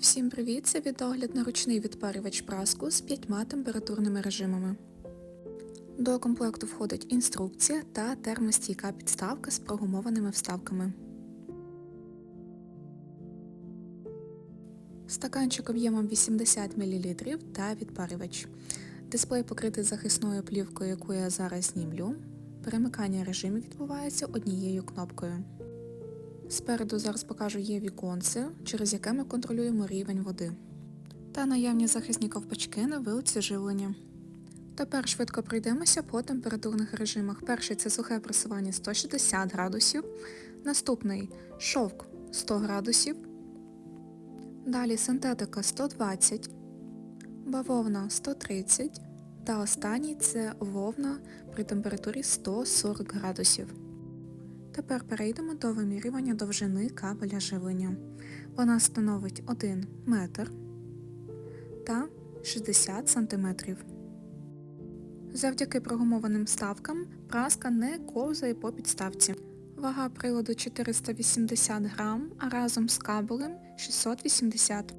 Всім привіт! Це відогляд на ручний відпарювач праску з п'ятьма температурними режимами. До комплекту входить інструкція та термостійка підставка з прогумованими вставками. Стаканчик об'ємом 80 мл та відпарювач. Дисплей покритий захисною плівкою, яку я зараз знімлю. Перемикання режимів відбувається однією кнопкою. Спереду зараз покажу є віконце, через яке ми контролюємо рівень води. Та наявні захисні ковпачки на вилці живлення. Тепер швидко пройдемося по температурних режимах. Перший це сухе пресування 160 градусів, наступний шовк 100 градусів, далі синтетика 120, бавовна 130 та останній це вовна при температурі 140 градусів. Тепер перейдемо до вимірювання довжини кабеля живлення. Вона становить 1 метр та 60 см. Завдяки прогумованим вставкам праска не ковзає по підставці. Вага приладу 480 грам, а разом з кабелем 680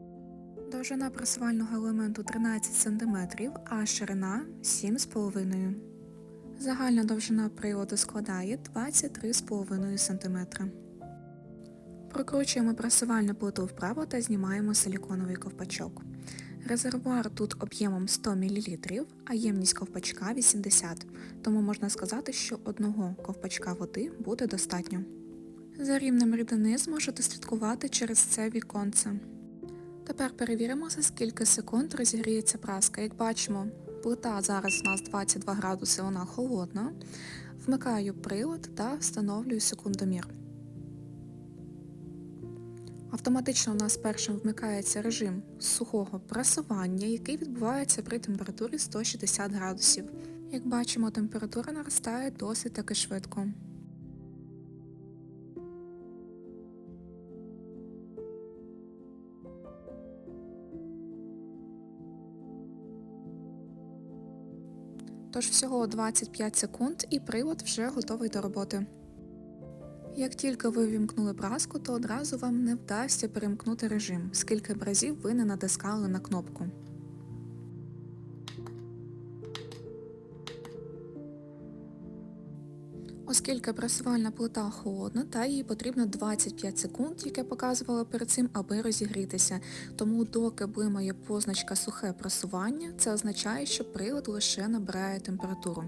Довжина пресувального елементу 13 см, а ширина 7,5 Загальна довжина приладу складає 23,5 см. Прокручуємо пресувальну плиту вправо та знімаємо силіконовий ковпачок. Резервуар тут об'ємом 100 мл, а ємність ковпачка 80 тому можна сказати, що одного ковпачка води буде достатньо. За рівнем рідини зможете слідкувати через це віконце. Тепер перевіримо, за скільки секунд розігріється праска. Як бачимо, плита зараз у нас 22 градуси, вона холодна. Вмикаю прилад та встановлюю секундомір. Автоматично у нас першим вмикається режим сухого пресування, який відбувається при температурі 160 градусів. Як бачимо, температура наростає досить таки швидко. Тож всього 25 секунд і привод вже готовий до роботи. Як тільки ви вімкнули праску, то одразу вам не вдасться перемкнути режим, скільки б разів ви не натискали на кнопку. Оскільки пресувальна плита холодна, та їй потрібно 25 секунд, як я показувала перед цим, аби розігрітися. Тому доки блимає позначка сухе пресування, це означає, що прилад лише набирає температуру.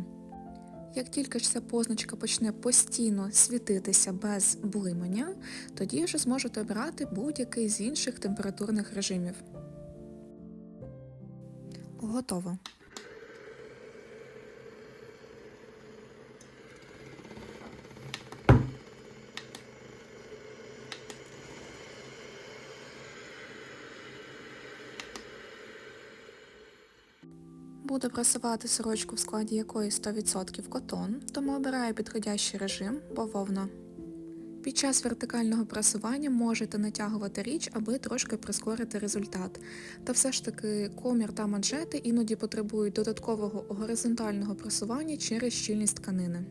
Як тільки ж ця позначка почне постійно світитися без блимання, тоді вже зможете обирати будь-який з інших температурних режимів. Готово. Буду пресувати сорочку в складі якої 100% котон, тому обираю підходящий режим бавовна. Під час вертикального пресування можете натягувати річ, аби трошки прискорити результат. Та все ж таки комір та манжети іноді потребують додаткового горизонтального пресування через щільність тканини.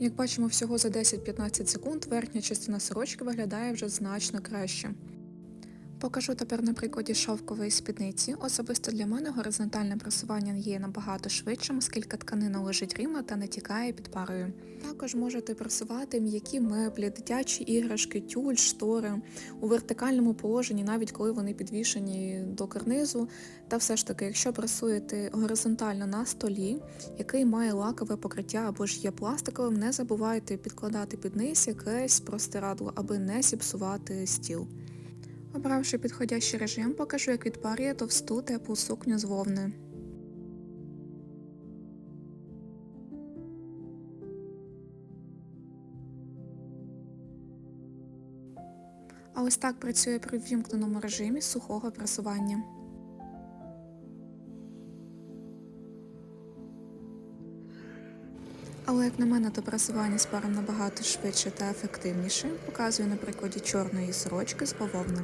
Як бачимо, всього за 10-15 секунд верхня частина сорочки виглядає вже значно краще. Покажу тепер на прикладі шовкової спідниці. Особисто для мене горизонтальне просування є набагато швидшим, оскільки тканина лежить рівно та не тікає під парою. Також можете просувати м'які меблі, дитячі іграшки, тюль, штори у вертикальному положенні, навіть коли вони підвішені до карнизу. Та все ж таки, якщо пресуєте горизонтально на столі, який має лакове покриття або ж є пластиковим, не забувайте підкладати під низ якесь простирадло, аби не зіпсувати стіл. Обравши підходящий режим, покажу, як відпарює товсту теплу сукню з вовни. А ось так працює при ввімкненому режимі сухого пресування. Але, як на мене, то пресування з паром набагато швидше та ефективніше. Показую на прикладі чорної сорочки з бавовни.